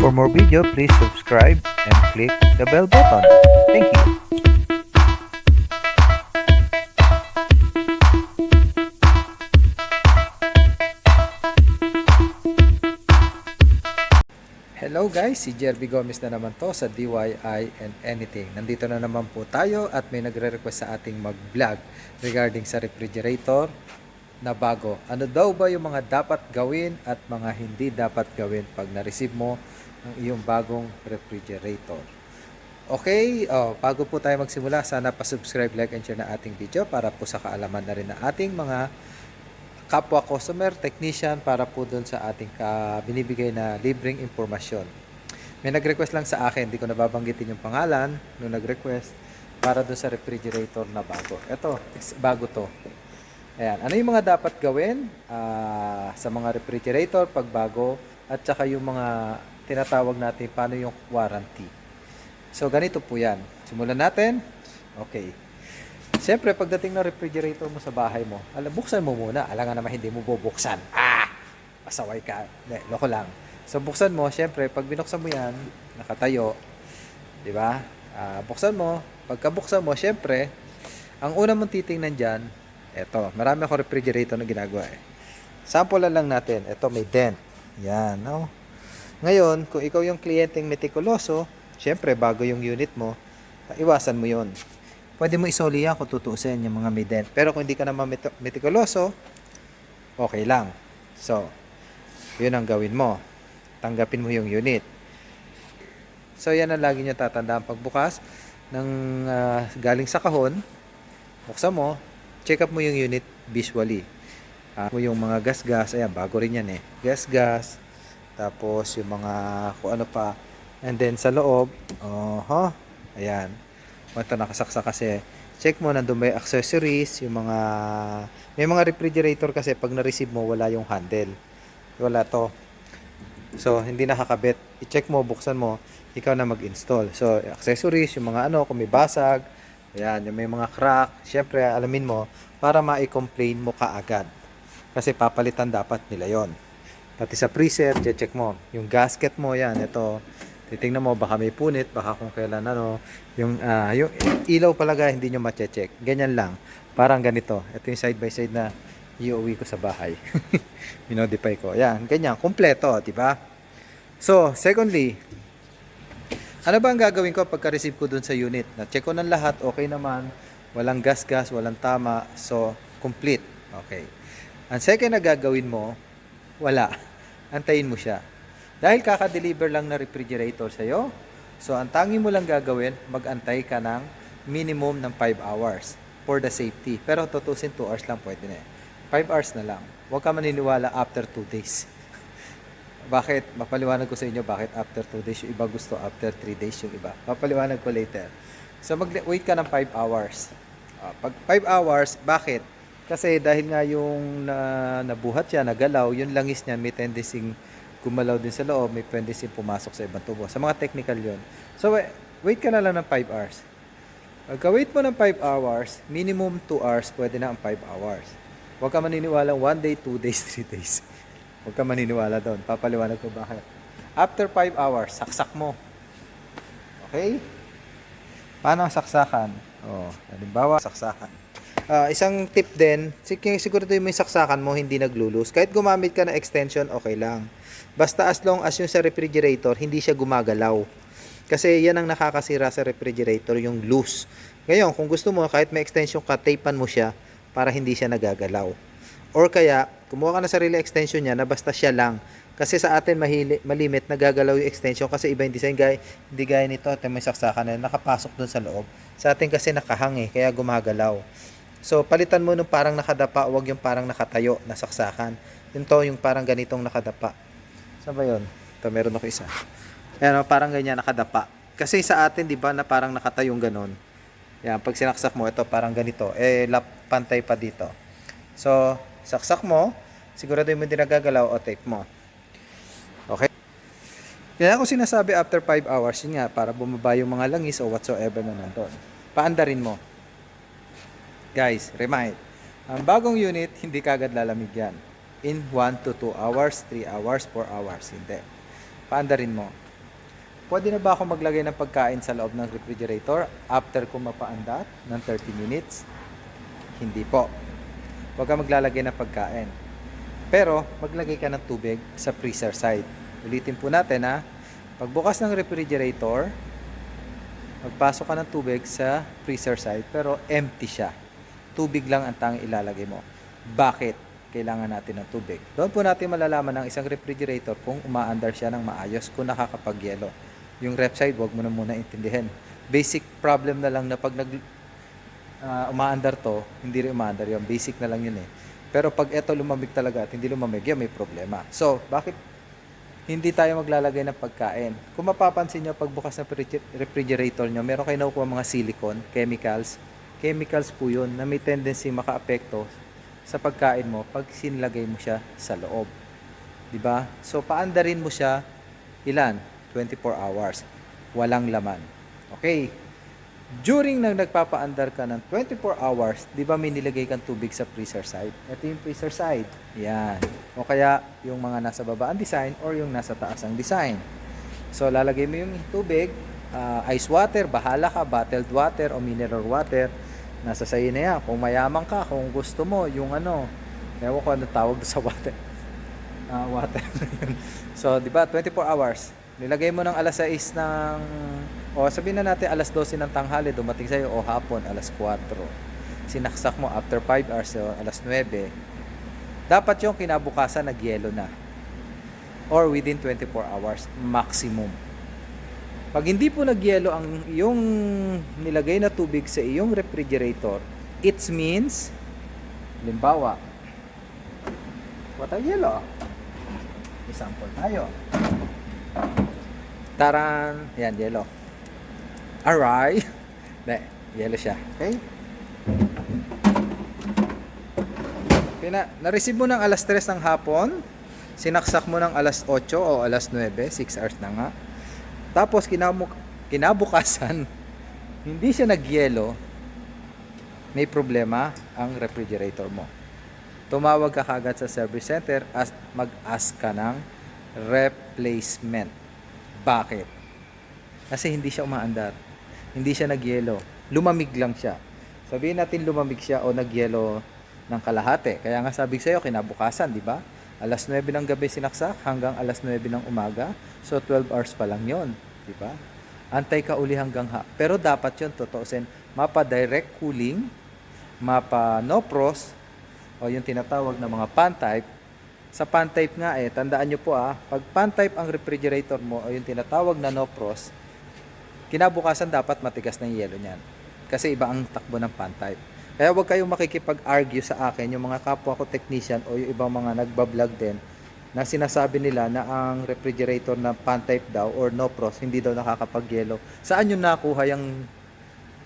For more video, please subscribe and click the bell button. Thank you. Hello guys, si Jerby Gomez na naman to sa DIY and Anything. Nandito na naman po tayo at may nagre-request sa ating mag-vlog regarding sa refrigerator na bago. Ano daw ba yung mga dapat gawin at mga hindi dapat gawin pag na-receive mo ang iyong bagong refrigerator? Okay, oh, bago po tayo magsimula, sana pa-subscribe, like, and share na ating video para po sa kaalaman na rin na ating mga kapwa customer, technician para po doon sa ating ka, binibigay na libreng impormasyon. May nag-request lang sa akin, hindi ko nababanggitin yung pangalan nung nag-request para doon sa refrigerator na bago. Ito, bago to. Ayan, ano yung mga dapat gawin ah, sa mga refrigerator pag bago at saka yung mga tinatawag natin paano yung warranty. So ganito po yan. Simulan natin. Okay. Siyempre, pagdating ng refrigerator mo sa bahay mo, alam, buksan mo muna. Alam nga naman hindi mo bubuksan. Ah! Pasaway ka. Hindi, loko lang. So, buksan mo, siyempre, pag binuksan mo yan, nakatayo, di ba? Ah, buksan mo. Pagka buksan mo, siyempre, ang una mong titingnan dyan, eto, marami ako refrigerator na ginagawa eh. Sample lang natin. Ito, may dent. Yan, no? Ngayon, kung ikaw yung kliyenteng metikuloso, siyempre, bago yung unit mo, iwasan mo yon pwede mo isoli yan kung tutuusin yung mga may dent. Pero kung hindi ka naman meti- metikuloso, okay lang. So, yun ang gawin mo. Tanggapin mo yung unit. So, yan ang lagi nyo tatandaan pagbukas ng ah, galing sa kahon. Buksan mo, check up mo yung unit visually. Ah, mo yung mga gas-gas, ayan, bago rin yan eh. Gas-gas, tapos yung mga kung ano pa. And then sa loob, oh, huh, ayan, ito nakasaksa kasi. Check mo nandun may accessories yung mga may mga refrigerator kasi pag na-receive mo wala yung handle. Wala to. So hindi nakakabit. I-check mo buksan mo. Ikaw na mag-install. So accessories yung mga ano kung may basag ayan yung may mga crack syempre alamin mo para ma-complain mo kaagad. Kasi papalitan dapat nila yon. Pati sa preset check mo. Yung gasket mo yan ito. Titingnan mo baka may punit baka kung kailan ano. Yung ah, yung ilaw palaga hindi nyo ma-check. Ganyan lang. Parang ganito. Ito yung side by side na iuwi ko sa bahay. Minodify ko. Yan ganyan. Kompleto di ba? So secondly ano ba ang gagawin ko pagka receive ko dun sa unit na check ko ng lahat okay naman walang gas gas walang tama so complete okay ang second na gagawin mo wala antayin mo siya dahil kaka-deliver lang na refrigerator sa'yo, so ang tangi mo lang gagawin, mag-antay ka ng minimum ng 5 hours for the safety. Pero tutusin 2 hours lang pwede na eh. 5 hours na lang. Huwag ka maniniwala after 2 days. Bakit? Mapaliwanag ko sa inyo bakit after 2 days. Yung iba gusto after 3 days yung iba. Mapaliwanag ko later. So mag-wait ka ng 5 hours. Ah, pag 5 hours, bakit? Kasi dahil nga yung na, nabuhat siya, nagalaw, yung langis niya may tendency gumalaw din sa loob, may tendency pumasok sa ibang tubo. Sa mga technical yon. So, wait, ka na lang ng 5 hours. Pagka wait mo ng 5 hours, minimum 2 hours, pwede na ang 5 hours. Huwag ka maniniwala 1 day, 2 days, 3 days. Huwag ka maniniwala doon. Papaliwanag ko bakit. After 5 hours, saksak mo. Okay? Paano ang saksakan? Oh, halimbawa, saksakan. Ah, isang tip din, sig- siguro yung may saksakan mo hindi naglulus. Kahit gumamit ka ng extension, okay lang. Basta as long as yung sa refrigerator, hindi siya gumagalaw. Kasi yan ang nakakasira sa refrigerator, yung loose. Ngayon, kung gusto mo, kahit may extension ka, tapean mo siya para hindi siya nagagalaw. Or kaya, kumuha ka na sarili extension niya na basta siya lang. Kasi sa atin mahili, malimit, nagagalaw yung extension kasi iba yung design. Gaya, hindi gaya nito, ito may saksakan na nakapasok dun sa loob. Sa atin kasi nakahang eh, kaya gumagalaw. So, palitan mo nung parang nakadapa, wag yung parang nakatayo na saksakan. Yun to, yung parang ganitong nakadapa. Saan ba yun? Ito, meron ako isa. Ayan, oh, parang ganyan, nakadapa. Kasi sa atin, di ba, na parang nakatayong ganon. Yan, pag sinaksak mo, ito parang ganito. Eh, lap, pantay pa dito. So, saksak mo, sigurado mo hindi nagagalaw o tape mo. Okay? Kaya ako sinasabi after 5 hours, yun nga, para bumaba yung mga langis o whatsoever na nandun. Paandarin mo. Guys, remind, ang bagong unit, hindi kagad lalamig yan. In 1 to 2 hours, 3 hours, 4 hours, hindi. paandarin mo. Pwede na ba ako maglagay ng pagkain sa loob ng refrigerator after ko mapaandar ng 30 minutes? Hindi po. Huwag ka maglalagay ng pagkain. Pero, maglagay ka ng tubig sa freezer side. Ulitin po natin ha. Pagbukas ng refrigerator, magpasok ka ng tubig sa freezer side pero empty siya. Tubig lang ang tanging ilalagay mo. Bakit kailangan natin ng tubig? Doon po natin malalaman ng isang refrigerator kung umaandar siya ng maayos, kung nakakapagyelo. Yung rep side, wag mo na muna intindihin. Basic problem na lang na pag nag ah, umaandar to, hindi rin umaandar yun. Basic na lang yun eh. Pero pag eto lumamig talaga at hindi lumamig, yan may problema. So, bakit hindi tayo maglalagay ng pagkain. Kung mapapansin nyo, pagbukas ng refriger- refrigerator nyo, meron kayo nakukuha mga silicone, chemicals. Chemicals po yun na may tendency makaapekto sa pagkain mo pag sinlagay mo siya sa loob. 'Di ba? So, paandarin mo siya, ilan? 24 hours. Walang laman. Okay. During nang nagpapaandar ka ng 24 hours, di ba may nilagay kang tubig sa freezer side? Ito yung freezer side. Yan. O kaya yung mga nasa baba ang design or yung nasa taas ang design. So lalagay mo yung tubig, ah, ice water, bahala ka, bottled water o mineral water. Nasa sayo na yan. Kung mayaman ka, kung gusto mo, yung ano, ewan ko ano tawag sa water. Ah, water. so, di ba, 24 hours. Nilagay mo ng alas 6 ng, o sabihin na natin alas 12 ng tanghali, dumating sa'yo, o hapon, alas 4. Sinaksak mo after 5 hours, so alas 9. Dapat yung kinabukasan, nagyelo na. Or within 24 hours, maximum. Pag hindi po nagyelo ang yung nilagay na tubig sa iyong refrigerator, it means, limbawa, water yellow. Example tayo. Taran, yan, yellow. Aray. Hindi, yellow siya. Okay? Pina, na-receive mo ng alas 3 ng hapon, sinaksak mo ng alas 8 o alas 9, 6 hours na nga. Tapos kinamu kinabukasan, hindi siya nagyelo, may problema ang refrigerator mo. Tumawag ka kagad sa service center at mag-ask ka ng replacement. Bakit? Kasi hindi siya umaandar. Hindi siya nagyelo. Lumamig lang siya. Sabihin natin lumamig siya o nagyelo ng kalahati. Kaya nga sabi sa'yo, kinabukasan, di ba? Alas 9 ng gabi sinaksak hanggang alas 9 ng umaga. So 12 hours pa lang yon, di ba? Antay ka uli hanggang ha. Pero dapat yon totoosin. Mapa direct cooling, mapa no frost, o yung tinatawag na mga pan type. Sa pan type nga eh, tandaan nyo po ah, pag pan type ang refrigerator mo o yung tinatawag na no frost, kinabukasan dapat matigas na yung yelo niyan. Kasi iba ang takbo ng pan type. Kaya huwag kayong makikipag-argue sa akin, yung mga kapwa ko technician o yung ibang mga nagbablog din, na sinasabi nila na ang refrigerator na pan type daw or no frost, hindi daw nakakapag-yelo. Saan yung nakuha yung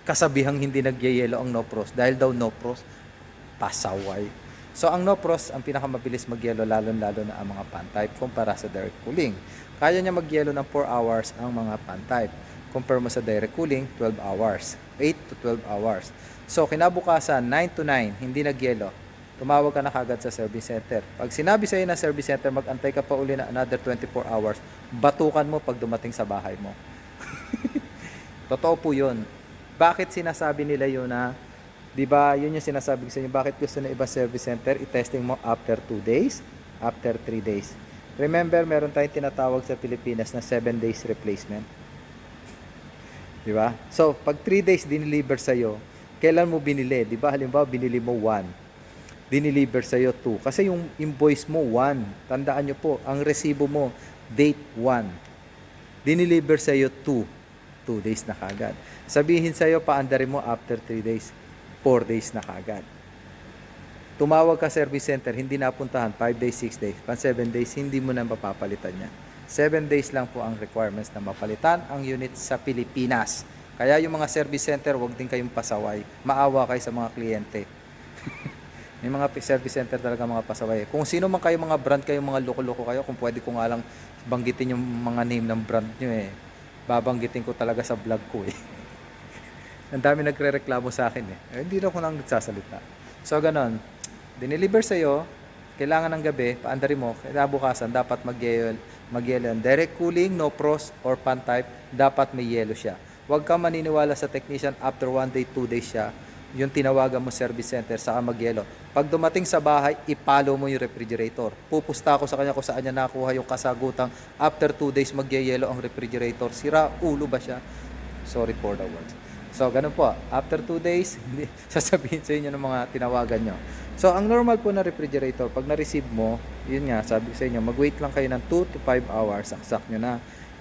kasabihang hindi nagyayelo ang no frost? Dahil daw no frost, pasaway. So ang no frost ang pinakamabilis magyelo lalo-lalo na ang mga pan type kumpara sa direct cooling. Kaya niya magyelo ng 4 hours ang mga pan type. Compare mo sa direct cooling, 12 hours. 8 to 12 hours. So kinabukasan, 9 to 9, hindi nagyelo. Tumawag ka na kagad sa service center. Pag sinabi sa'yo na service center, magantay ka pa uli na another 24 hours, batukan mo pag dumating sa bahay mo. Totoo po yun. Bakit sinasabi nila yun na, di ba, yun yung sinasabi ko sa inyo, bakit gusto na iba service center, i-testing mo after 2 days, after 3 days. Remember, meron tayong tinatawag sa Pilipinas na 7 days replacement. Di ba? So, pag 3 days diniliver sa'yo, kailan mo binili? Di ba? Halimbawa, binili mo 1. Diniliver sa'yo 2. Kasi yung invoice mo 1. Tandaan nyo po, ang resibo mo, date 1. Diniliver sa'yo 2. 2 days na kagad. Sabihin sa'yo, paandarin mo after 3 days. 4 days na kagad. Tumawag ka service center, hindi napuntahan 5 days, 6 days, pan 7 days, hindi mo na mapapalitan yan. 7 days lang po ang requirements na mapalitan ang unit sa Pilipinas. Kaya yung mga service center, wag din kayong pasaway. Maawa kayo sa mga kliyente. May mga service center talaga mga pasaway. Kung sino man kayo mga brand kayo, mga loko-loko kayo, kung pwede ko nga lang banggitin yung mga name ng brand nyo eh. Babanggitin ko talaga sa vlog ko eh. Ang dami nagre-reklamo sa akin eh. eh hindi na ako nang nagsasalita. So, ganon. Dineliver sa'yo, kailangan ng gabi, paandarin mo, kinabukasan, dapat Mag-yelo yan. Direct cooling, no frost, or pan type, dapat may yelo siya. Huwag ka maniniwala sa technician after one day, two days siya, yung tinawagan mo service center, saka mag-yelo. Pag dumating sa bahay, ipalo mo yung refrigerator. Pupusta ako sa kanya kung saan niya nakuha yung kasagutang after two days magyayelo ang refrigerator. Sira ulo ba siya? Sorry for the words. So, ganun po. After two days, hindi, sasabihin sa inyo ng mga tinawagan nyo. So, ang normal po na refrigerator, pag na-receive mo, yun nga, sabi sa inyo, mag-wait lang kayo ng 2 to 5 hours, saksak nyo na.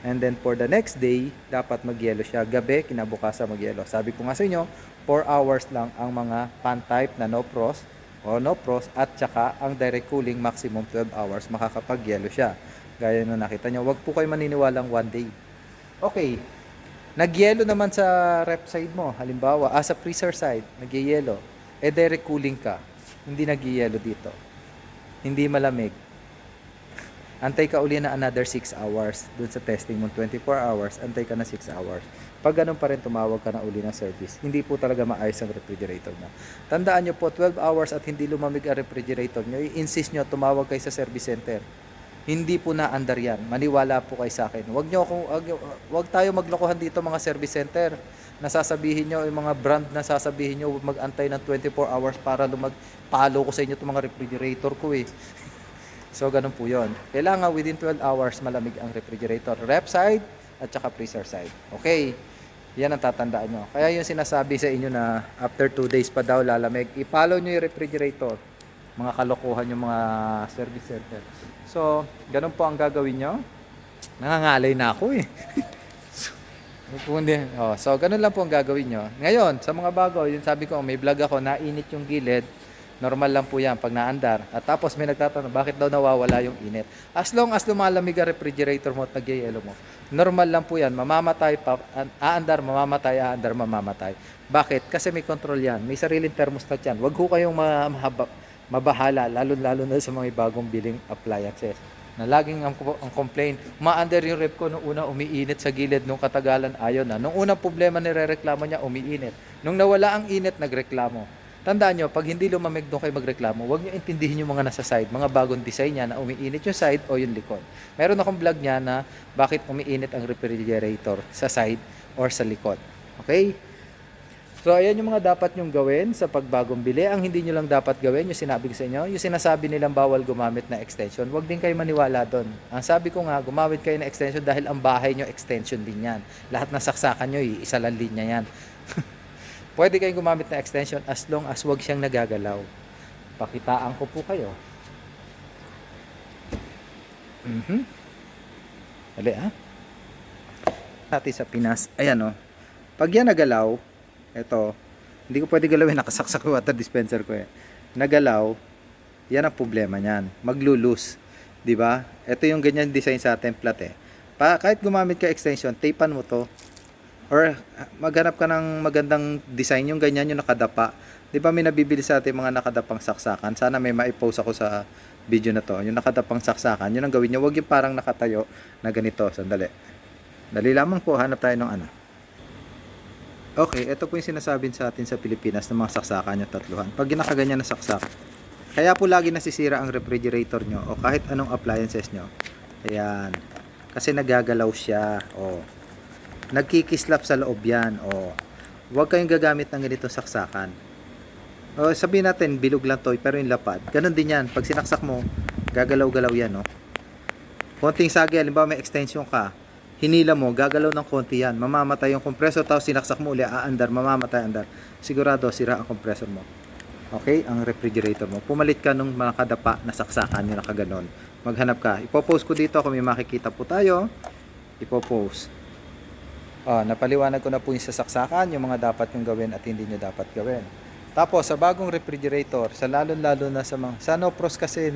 And then, for the next day, dapat mag-yelo siya. Gabi, kinabukasan mag-yelo. Sabi ko nga sa inyo, 4 hours lang ang mga pan type na no frost o no frost at saka ang direct cooling maximum 12 hours makakapag-yelo siya. Gaya na nakita nyo, wag po kayo maniniwalang one day. Okay, Nagyelo naman sa rep side mo, halimbawa, ah, sa freezer side, nagyayelo. Eh, direct cooling ka. Hindi nagyayelo dito. Hindi malamig. Antay ka uli na another 6 hours. Doon sa testing mo, 24 hours, antay ka na 6 hours. Pag ganun pa rin, tumawag ka na uli ng service. Hindi po talaga maayos ang refrigerator na. Tandaan nyo po, 12 hours at hindi lumamig ang refrigerator nyo, i-insist nyo, tumawag kayo sa service center. Hindi po na andar yan. Maniwala po kayo sa akin. Huwag nyo kung wag, wag tayo maglokohan dito mga service center. Nasasabihin nyo, yung mga brand na sasabihin nyo, mag-antay ng 24 hours para lumagpalo ko sa inyo itong mga refrigerator ko eh. So, ganun po yon. Kailangan within 12 hours malamig ang refrigerator. Rep side at saka freezer side. Okay? Yan ang tatandaan nyo. Kaya yung sinasabi sa inyo na after 2 days pa daw lalamig, ipalo nyo yung refrigerator. Mga kalokohan yung mga service center. So, ganun po ang gagawin nyo. Nangangalay na ako eh. so. Oh, so, ganun lang po ang gagawin nyo. Ngayon, sa mga bago, yung sabi ko, may vlog ako, nainit yung gilid. Normal lang po yan pag naandar. At tapos may nagtatanong, bakit daw nawawala yung init? As long as lumalamig ang refrigerator mo at nagyayelo mo, normal lang po yan. Mamamatay, pa, aandar, mamamatay, aandar, mamamatay. Bakit? Kasi may control yan. May sariling thermostat yan. Huwag ho kayong ma- mahaba, mabahala, lalo-lalo na sa mga bagong biling appliances na laging ang, ang complain, ma-under yung rep ko nung una umiinit sa gilid, nung katagalan ayaw na. Nung unang problema nirereklamo niya, umiinit. Nung nawala ang init, nagreklamo. Tandaan nyo, pag hindi lumamig doon kayo magreklamo, huwag nyo intindihin yung mga nasa side, mga bagong design niya na umiinit yung side o yung likod. Meron akong vlog niya na bakit umiinit ang refrigerator sa side or sa likod. Okay? So, ayan yung mga dapat nyong gawin sa pagbagong bili. Ang hindi nyo lang dapat gawin, yung sinabi ko sa inyo, yung sinasabi nilang bawal gumamit na extension, huwag din kayo maniwala doon. Ang sabi ko nga, gumamit kayo ng extension dahil ang bahay nyo extension din yan. Lahat ng saksakan nyo, isa lang linya yan. Pwede kayong gumamit ng extension as long as wag siyang nagagalaw. Pakitaan ko po kayo. Mhm. Dali ah. Natin sa Pinas. Ayan oh. Pag yan nagalaw, eto, hindi ko pwede galawin, nakasaksak ko water dispenser ko eh. Nagalaw, yan ang problema niyan. Maglulus. 'Di ba? Ito yung ganyan design sa template eh. Pa, kahit gumamit ka extension, tapean mo to or maghanap ka ng magandang design yung ganyan yung nakadapa. 'Di ba may nabibili sa atin mga nakadapang saksakan? Sana may mai-post ako sa video na to. Yung nakadapang saksakan, yun ang gawin niyo. Huwag yung parang nakatayo na ganito. Sandali. Dali lamang po, hanap tayo ng ano. Okay, ito po yung sinasabi sa atin sa Pilipinas ng mga saksakan yung tatluhan. Pag nakaganyan na saksak, kaya po lagi nasisira ang refrigerator nyo o kahit anong appliances nyo. Ayan. Kasi nagagalaw siya. O, nagkikislap sa loob yan. O, huwag kayong gagamit ng ganitong saksakan. O, sabihin natin, bilog lang to, pero yung lapad. Ganon din yan. Pag sinaksak mo, gagalaw-galaw yan, no? Konting sagi, halimbawa may extension ka, hinila mo, gagalaw ng konti yan. Mamamatay yung compressor, tapos sinaksak mo uli, aandar, mamamatay, andar. Sigurado, sira ang compressor mo. Okay, ang refrigerator mo. Pumalit ka nung mga kadapa na saksakan yung nakaganon. Maghanap ka. Ipopost ko dito kung may makikita po tayo. Ipopost. Oh, napaliwanag ko na po yung sasaksakan, yung mga dapat yung gawin at hindi nyo dapat gawin. Tapos, sa bagong refrigerator, sa lalo-lalo na sa mga, sa Nopros kasi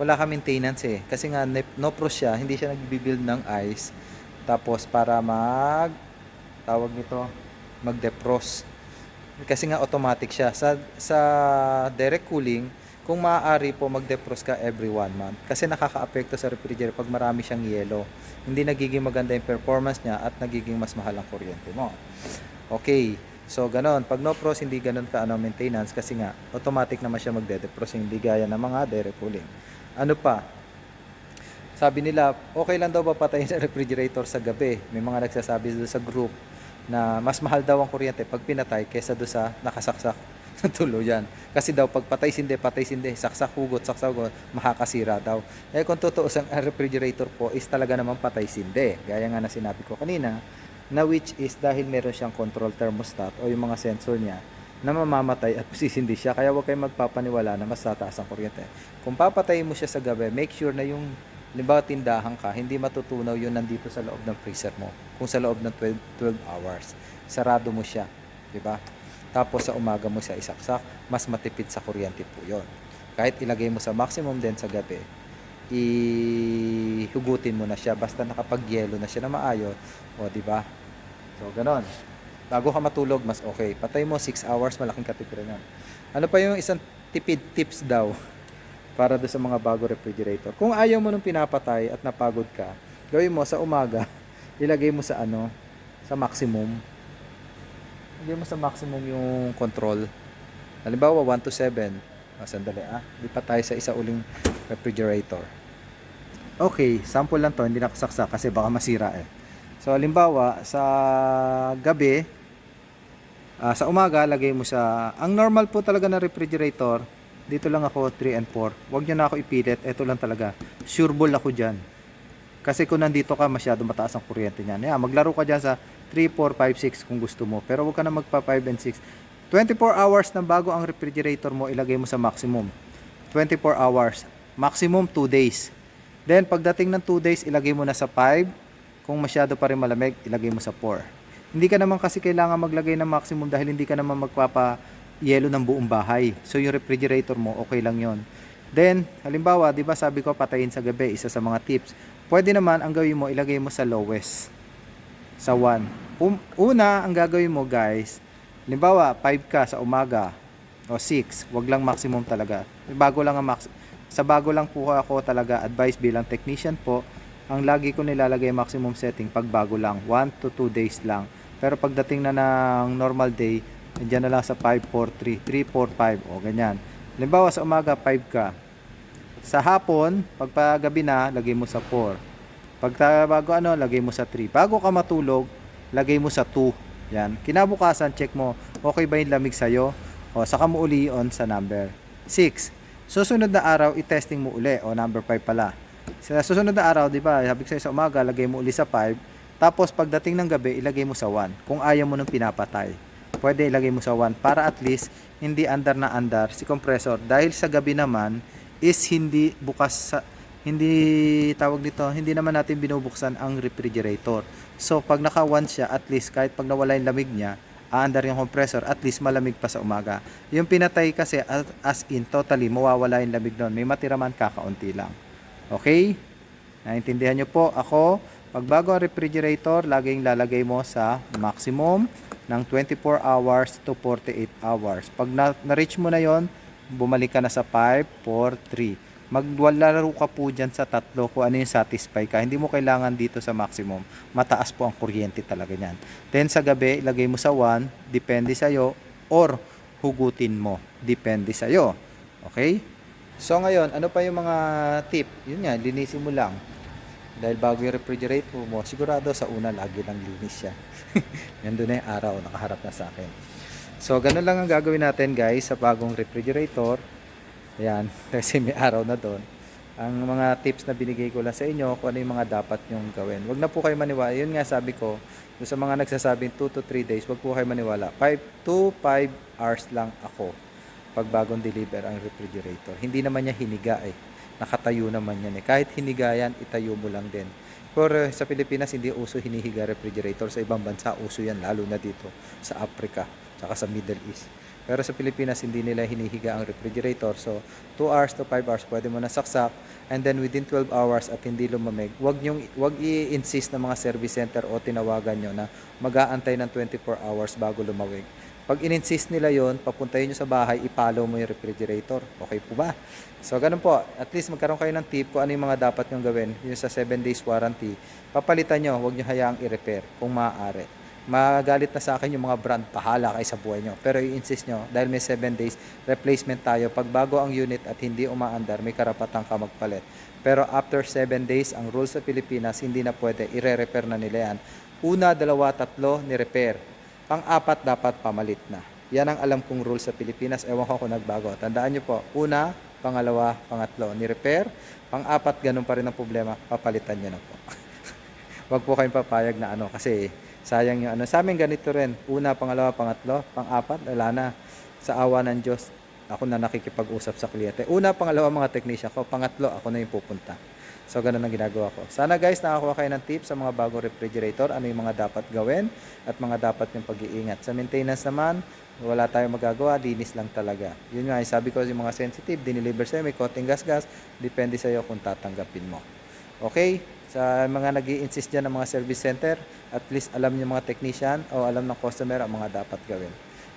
wala ka maintenance eh. Kasi nga, Nopros siya, hindi siya nagbibuild ng ice. Tapos, para mag, tawag nito, mag-defrost. Kasi nga, automatic siya. Sa, sa direct cooling, kung maaari po mag-defrost ka every one month. Kasi nakaka-apekto sa refrigerator pag marami siyang yelo. Hindi nagiging maganda yung performance niya at nagiging mas mahal ang kuryente mo. Okay. So, ganon. Pag no pros, hindi ganon ka ano, maintenance kasi nga, automatic naman siya magde-defrost, hindi gaya ng mga direct cooling. Ano pa? Sabi nila, okay lang daw ba patayin ang refrigerator sa gabi? May mga nagsasabi doon sa group na mas mahal daw ang kuryente pag pinatay kesa doon sa nakasaksak na tuluyan. Kasi daw pag patay sindi, patay sindi, saksak hugot, saksak hugot, makakasira daw. Eh kung totoo ang refrigerator po is talaga naman patay sindi. Gaya nga na sinabi ko kanina, na which is dahil meron siyang control thermostat o yung mga sensor niya na mamamatay at sisindi siya. Kaya huwag kayong magpapaniwala na mas tataas ang kuryente. Kung papatayin mo siya sa gabi, make sure na yung Limbawa tindahan ka, hindi matutunaw yun nandito sa loob ng freezer mo. Kung sa loob ng 12, 12 hours, sarado mo siya, di ba? Tapos sa umaga mo siya isaksak, mas matipid sa kuryente po yon. Kahit ilagay mo sa maximum din sa gabi, ihugutin mo na siya basta nakapagyelo na siya na maayos, o di ba? So ganon. Bago ka matulog, mas okay. Patay mo 6 hours, malaking katipiran yan. Ano pa yung isang tipid tips daw para do sa mga bago refrigerator? Kung ayaw mo nung pinapatay at napagod ka, gawin mo sa umaga, ilagay mo sa ano, sa maximum. Ilagay mo sa maximum yung control. Halimbawa 1 to 7. Ah, sandali ah. Di tayo sa isa uling refrigerator. Okay, sample lang to, hindi nakasaksak kasi baka masira eh. So, halimbawa, sa gabi, ah, sa umaga, lagay mo sa, ang normal po talaga na refrigerator, dito lang ako 3 and 4. Huwag nyo na ako ipilit, ito lang talaga. Sure ball ako dyan. Kasi kung nandito ka, masyado mataas ang kuryente niyan. Yeah, maglaro ka dyan sa 3, 4, 5, 6 kung gusto mo. Pero huwag ka na magpa 5 and 6. 24 hours na bago ang refrigerator mo, ilagay mo sa maximum. 24 hours. Maximum 2 days. Then, pagdating ng 2 days, ilagay mo na sa 5. Kung masyado pa rin malamig, ilagay mo sa 4. Hindi ka naman kasi kailangan maglagay ng maximum dahil hindi ka naman magpapa yelo ng buong bahay. So, yung refrigerator mo, okay lang yon. Then, halimbawa, di ba sabi ko patayin sa gabi, isa sa mga tips. Pwede naman, ang gawin mo, ilagay mo sa lowest. Sa 1. Una, ang gagawin mo guys, halimbawa, 5 ka sa umaga, o 6, wag lang maximum talaga. Bago lang ang max sa bago lang po ako talaga advice bilang technician po, ang lagi ko nilalagay maximum setting pag bago lang, 1 to 2 days lang. Pero pagdating na ng normal day, Diyan na lang sa 5, 4, 3, 3, 4, 5. O, ganyan. Halimbawa sa umaga, 5 ka. Sa hapon, pagpagabi na, lagay mo sa 4. Pag bago ano, lagay mo sa 3. Bago ka matulog, lagay mo sa 2. Yan. Kinabukasan, check mo, okay ba yung lamig sa'yo? O, saka mo uli on sa number. 6. Susunod na araw, i-testing mo uli. O, number 5 pala. Sa susunod na araw, di ba, sabi ko sa umaga, lagay mo uli sa 5. Tapos, pagdating ng gabi, ilagay mo sa 1. Kung ayaw mo nung pinapatay pwede ilagay mo sa 1 para at least hindi andar na andar si compressor. Dahil sa gabi naman is hindi bukas sa hindi tawag dito hindi naman natin binubuksan ang refrigerator. So pag naka 1 siya at least kahit pag nawala yung lamig niya aandar yung compressor at least malamig pa sa umaga. Yung pinatay kasi as, in totally mawawala yung lamig doon may matira man kakaunti lang. Okay? Naintindihan nyo po ako? Pag bago ang refrigerator laging lalagay mo sa maximum ng 24 hours to 48 hours. Pag na- na-reach mo na yon, bumalik ka na sa 5, 4, 3. Maglalaro ka po dyan sa tatlo kung ano yung satisfy ka. Hindi mo kailangan dito sa maximum. Mataas po ang kuryente talaga niyan. Then sa gabi, ilagay mo sa 1, depende sa'yo, or hugutin mo, depende sa'yo. Okay? So ngayon, ano pa yung mga tip? Yun nga, linisin mo lang. Dahil bago yung refrigerator mo, sigurado sa una lagi lang linis siya. Nandun na yung araw, nakaharap na sa akin. So, ganun lang ang gagawin natin guys sa bagong refrigerator. Ayan, kasi may araw na doon. Ang mga tips na binigay ko lang sa inyo kung ano yung mga dapat nyong gawin. Huwag na po kayo maniwala. Yun nga sabi ko, sa mga nagsasabing 2 to 3 days, huwag po kayo maniwala. 5 to 5 hours lang ako pag bagong deliver ang refrigerator. Hindi naman niya hiniga eh nakatayo naman yan eh. Kahit hiniga yan, itayo mo lang din. Pero sa Pilipinas, hindi uso hinihiga refrigerator. Sa ibang bansa, uso yan, lalo na dito sa Africa, tsaka sa Middle East. Pero sa Pilipinas, hindi nila hinihiga ang refrigerator. So, 2 hours to 5 hours, pwede mo na saksak. And then within 12 hours at hindi lumamig, wag, nyong, wag i-insist ng mga service center o tinawagan nyo na mag-aantay ng 24 hours bago lumawig. Pag in-insist nila yon, papuntahin nyo sa bahay, ipalo mo yung refrigerator. Okay po ba? So, ganun po. At least magkaroon kayo ng tip kung ano yung mga dapat nyong gawin. Yung sa 7 days warranty. Papalitan nyo, huwag nyo hayaang i-repair kung maaari. Magalit na sa akin yung mga brand, pahala kay sa buhay nyo. Pero i-insist nyo, dahil may 7 days, replacement tayo. Pag bago ang unit at hindi umaandar, may karapatan ka magpalit. Pero after 7 days, ang rules sa Pilipinas, hindi na pwede, ire-repair na nila yan. Una, dalawa, tatlo, ni-repair. Pang-apat, dapat pamalit na. Yan ang alam kong rules sa Pilipinas. Ewan ko kung nagbago. Tandaan nyo po, una, pangalawa, pangatlo, ni-repair. Pang-apat, ganun pa rin ang problema, papalitan nyo na po. Huwag po kayong papayag na ano kasi sayang yung ano. Sa amin ganito rin. Una, pangalawa, pangatlo, pang-apat, wala na. Sa awa ng Diyos, ako na nakikipag-usap sa kliyente. Una, pangalawa, mga technician ko. Pangatlo, ako na yung pupunta. So, ganun ang ginagawa ko. Sana guys, nakakuha kayo ng tips sa mga bagong refrigerator. Ano yung mga dapat gawin at mga dapat yung pag-iingat. Sa maintenance naman, wala tayong magagawa, dinis lang talaga. Yun nga, sabi ko yung mga sensitive, dineliver sa'yo, may konting gas-gas, depende sa'yo kung tatanggapin mo. Okay? Sa mga nag insist dyan ng mga service center, at least alam yung mga technician o alam ng customer ang mga dapat gawin.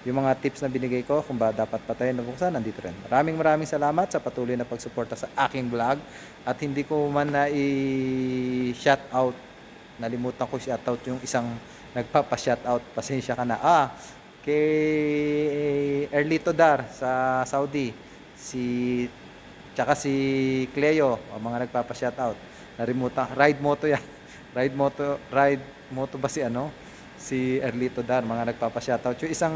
Yung mga tips na binigay ko kung ba dapat patayin na buksan, nandito rin. Maraming maraming salamat sa patuloy na pagsuporta sa aking vlog. At hindi ko man na i-shout out, nalimutan ko shout out yung isang nagpapa-shout out. Pasensya ka na. Ah, kay Erlito Dar sa Saudi. Si Tsaka si Cleo, ang mga nagpapa-shout out. Narimutan, ride moto yan. Ride moto, ride moto ba si ano? Si Erlito Dar, mga nagpapa-shoutout. Yung isang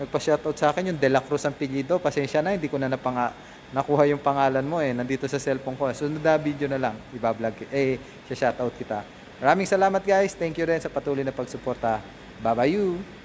nagpa-shoutout sa akin, yung De La Cruz ang pilyido. Pasensya na, hindi ko na napanga, nakuha yung pangalan mo eh. Nandito sa cellphone ko. Sunod na video na lang, ibablog, eh, siya shoutout kita. Maraming salamat guys. Thank you rin sa patuloy na pagsuporta. Bye-bye you!